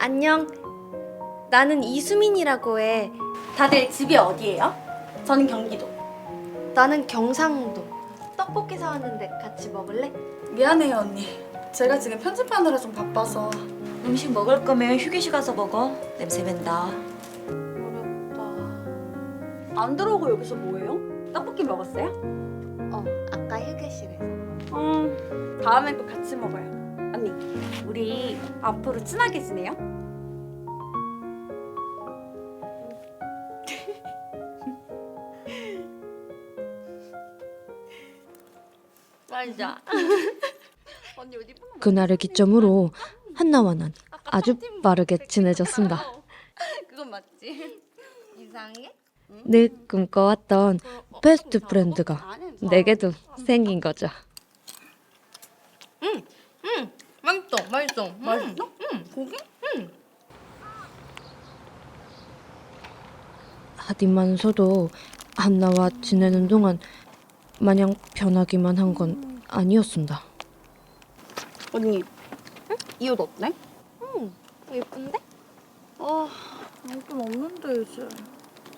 안녕. 나는 이수민이라고 해. 다들 집이 어디예요? 저는 경기도. 나는 경상도. 떡볶이 사왔는데 같이 먹을래? 미안해요 언니. 제가 지금 편집하느라 좀 바빠서. 음식 먹을 거면 휴게실 가서 먹어. 냄새 맨다. 어렵다. 안 들어오고 여기서 뭐해요? 떡볶이 먹었어요? 어, 아까 휴게실에서. 음, 다음엔 또 같이 먹어요. 언니, 우리 앞으로 친하게 지내요? 말자. 언니 어디 보면 그날을 기점으로 한나와 난 아주 빠르게 친해졌습니다. 그건 맞지. 이상해? 늘 꿈꿔왔던 베스트 프렌드가 내게도 생긴 거죠. 맛있어, 맛있어. 맛있어? 응. 고기? 하지만서도 한나와 지내는 동안 마냥 편하기만 한 건 아니었습니다. 언니, 이옷 어때? 응, 예쁜데? 아, 돈 없는데 이제.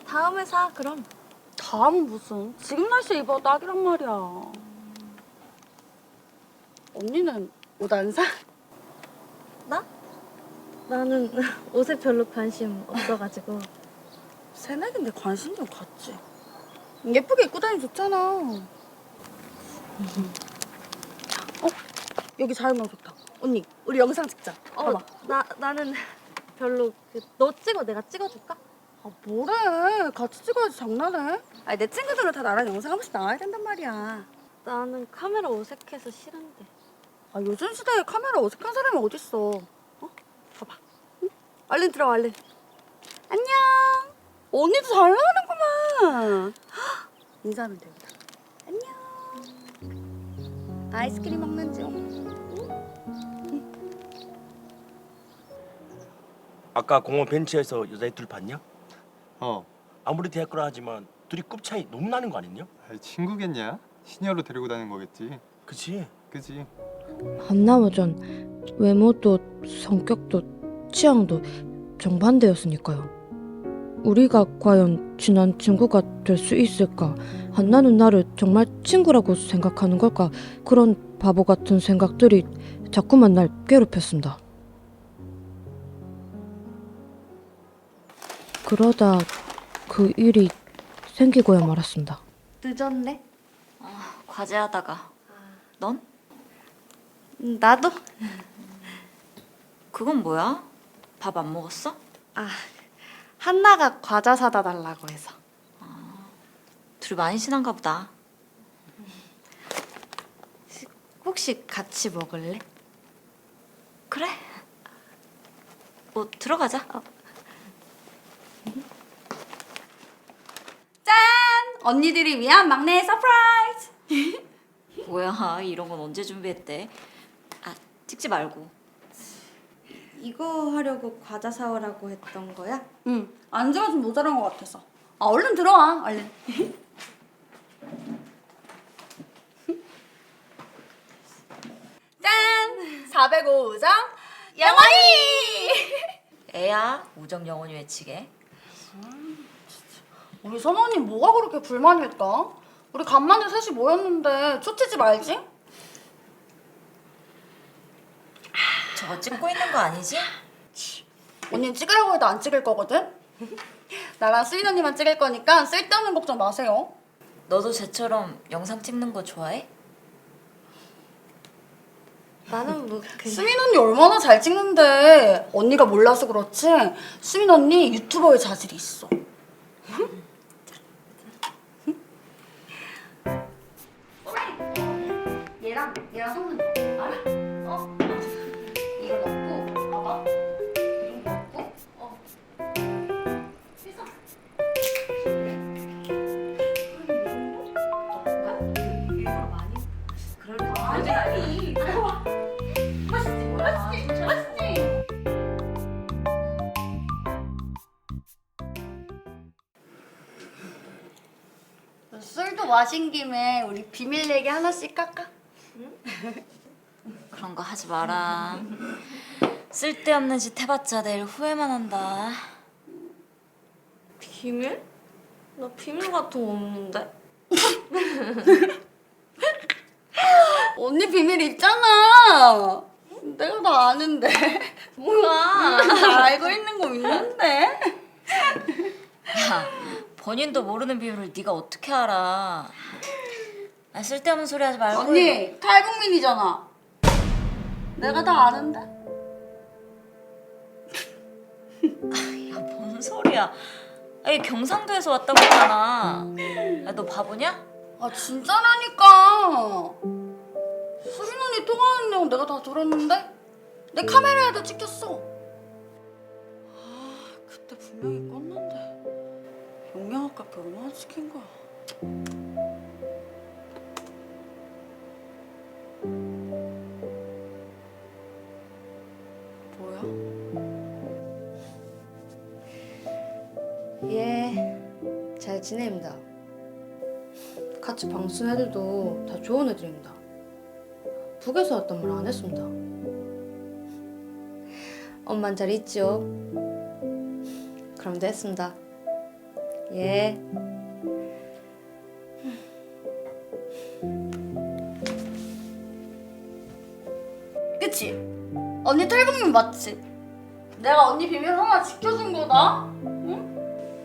다음에 사, 그럼. 다음은 무슨? 지금 날씨 입어 딱이란 말이야. 언니는 옷 안 사? 나는 옷에 별로 관심 없어가지고. 새내기인데 관심 좀 갖지. 예쁘게 입고 다니면 좋잖아. 어? 여기 자유만 좋다. 언니, 우리 영상 찍자. 어, 봐봐. 나, 나는 별로, 그, 너 찍어, 내가 찍어줄까? 아, 뭐래. 같이 찍어야지 장난해. 아니, 내 친구들은 다 나랑 영상 한 번씩 나와야 된단 말이야. 나는 카메라 어색해서 싫은데. 아, 요즘 시대에 카메라 어색한 사람이 어딨어. 어? 봐봐. 응? 얼른 들어와, 얼른. 안녕. 언니도 잘 나오는구만. 헉, 인사하면 되겠다. 안녕. 아이스크림 먹는 중. 아까 공원 벤치에서 여자애 둘 봤냐? 어, 아무리 대학교라 하지만 둘이 급 차이 너무 나는 거 아니냐? 아이, 친구겠냐? 시니어로 데리고 다니는 거겠지. 그치? 그지? 한나와 전 외모도 성격도 취향도 정반대였으니까요. 우리가 과연 친한 친구가 될 수 있을까? 한나는 나를 정말 친구라고 생각하는 걸까? 그런 바보 같은 생각들이 자꾸만 날 괴롭혔습니다. 그러다 그 일이 생기고야 말았습니다. 늦었네? 과제하다가. 넌? 음, 나도? 그건 뭐야? 밥 안 먹었어? 아, 한나가 과자 사다 달라고 해서. 둘이 많이 친한가 보다. 혹시 같이 먹을래? 그래. 뭐 들어가자. 언니들이 위한 막내 서프라이즈. 뭐야 이런 건 언제 준비했대? 아 찍지 말고. 이거 하려고 과자 사오라고 했던 거야? 응. 안주가 좀 모자란 것 같아서. 아, 얼른 들어와, 얼른. 짠! 405 우정 영원히! 애야 우정 영원히 외치게. 우리 선원님 뭐가 그렇게 불만일까? 우리 간만에 셋이 모였는데 초치지 말지? 저거 찍고 있는 거 아니지? 언니는 찍으라고 해도 안 찍을 거거든? 나랑 수인 언니만 찍을 거니까 쓸데없는 걱정 마세요. 너도 쟤처럼 영상 찍는 거 좋아해? 나는 뭐 그냥 수민 언니 얼마나 잘 찍는데 언니가 몰라서 그렇지 수민 언니 유튜버의 자질이 있어. 얘랑 얘랑 거 알아? 술도 마신 김에 우리 비밀 얘기 하나씩 깎아. 그런 거 하지 마라. 쓸데없는 짓 해봤자 내일 후회만 한다. 비밀? 나 비밀 같은 거 없는데. 언니 비밀 있잖아. 내가 다 아는데. 뭐야? 다 알고 있는 거 있는데. 야, 본인도 모르는 비밀을 네가 어떻게 알아? 아, 쓸데없는 소리 하지 말고. 언니 탈북민이잖아. 내가 다 아는데. 야, 뭔 소리야? 아니 경상도에서 왔다고 했잖아. 야, 너 바보냐? 아 진짜라니까. 수린 언니 통화하는 내용 내가 다 들었는데 내 카메라에도 찍혔어. 아 그때 분명히 껐는데 용량 아깝게 얼마나 찍힌 거야. 뭐야? 예, 잘 지냅니다. 같이 방 쓴 애들도 다 좋은 애들입니다. 북에서 왔단 말안 했습니다. 엄만 잘 있죠? 그럼 됐습니다. 예. 그치? 언니 탈북민 맞지? 내가 언니 비밀 하나 지켜준 거다? 응?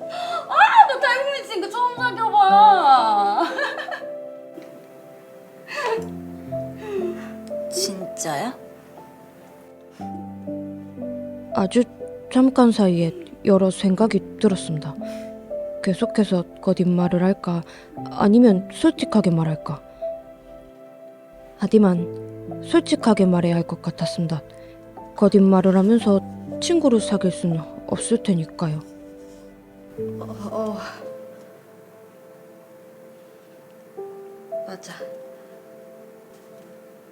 아, 나 탈북민 친구 처음 사귀어봐. 진짜야? 아주 잠깐 사이에 여러 생각이 들었습니다. 계속해서 거짓말을 할까 아니면 솔직하게 말할까. 하지만 솔직하게 말해야 할 것 같았습니다. 거짓말을 하면서 친구를 사귈 수는 없을 테니까요. 어, 맞아.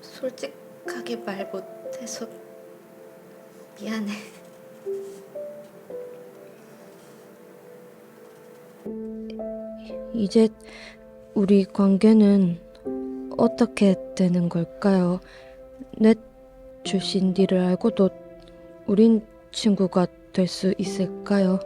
솔직하게 말 못해서 미안해. 이제 우리 관계는 어떻게 되는 걸까요? 내 출신디를 알고도 우린 친구가 될 수 있을까요?